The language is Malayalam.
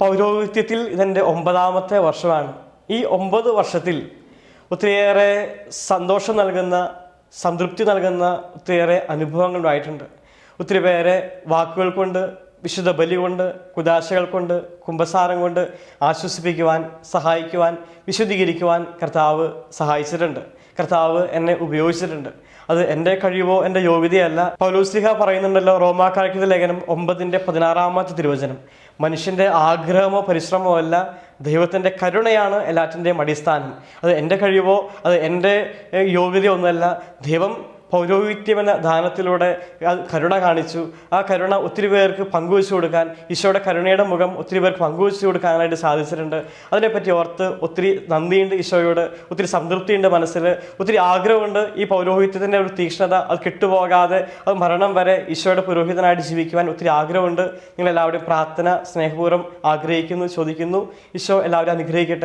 പൗരോഹിത്യത്തിൽ ഇതെന്റെ ഒമ്പതാമത്തെ വർഷമാണ്. ഈ ഒമ്പത് വർഷത്തിൽ ഒത്തിരിയേറെ സന്തോഷം നൽകുന്ന സംതൃപ്തി നൽകുന്ന ഒത്തിരിയേറെ അനുഭവങ്ങളുമായിട്ടുണ്ട് ഒത്തിരി പേരെ വാക്കുകൾ കൊണ്ട് വിശുദ്ധ ബലി കൊണ്ട് കുദാശകൾ കൊണ്ട് കുംഭസാരം കൊണ്ട് ആശ്വസിപ്പിക്കുവാൻ സഹായിക്കുവാൻ വിശുദ്ധീകരിക്കുവാൻ കർത്താവ് സഹായിച്ചിട്ടുണ്ട്. കർത്താവ് എന്നെ ഉപയോഗിച്ചിട്ടുണ്ട്. അത് എന്റെ കഴിവോ എന്റെ യോഗ്യതയല്ല. പൗലോസ്ലിഹ പറയുന്നുണ്ടല്ലോ റോമാക്കാഴ്ച ലേഖനം ഒമ്പതിന്റെ പതിനാറാമത്തെ തിരുവചനം. മനുഷ്യന്റെ ആഗ്രഹമോ പരിശ്രമമോ അല്ല ദൈവത്തിന്റെ കരുണയാണ് എല്ലാറ്റിന്റെയും അടിസ്ഥാനം. അത് എന്റെ കഴിവോ അത് എന്റെ യോഗ്യതയോ ഒന്നുമല്ല ദൈവം പൗരോഹിത്യം എന്ന ദാനത്തിലൂടെ കരുണ കാണിച്ചു. ആ കരുണ ഒത്തിരി പേർക്ക് പങ്കുവച്ചു കൊടുക്കാൻ ഈശോയുടെ കരുണയുടെ മുഖം ഒത്തിരി പേർക്ക് പങ്കുവച്ചു കൊടുക്കാനായിട്ട് സാധിച്ചിട്ടുണ്ട്. അതിനെപ്പറ്റി ഓർത്ത് ഒത്തിരി നന്ദിയുണ്ട് ഈശോയോട് ഒത്തിരി സംതൃപ്തിയുണ്ട് മനസ്സിൽ ഒത്തിരി ആഗ്രഹമുണ്ട് ഈ പൗരോഹിത്യത്തിന്റെ ഒരു തീക്ഷ്ണത അത് കെട്ടുപോകാതെ അത് മരണം വരെ ഈശോയുടെ പുരോഹിതനായിട്ട് ജീവിക്കുവാൻ ഒത്തിരി ആഗ്രഹമുണ്ട്. നിങ്ങളെല്ലാവരും പ്രാർത്ഥന സ്നേഹപൂർവം ആഗ്രഹിക്കുന്നു ചോദിക്കുന്നു. ഈശോ എല്ലാവരും അനുഗ്രഹിക്കട്ടെ.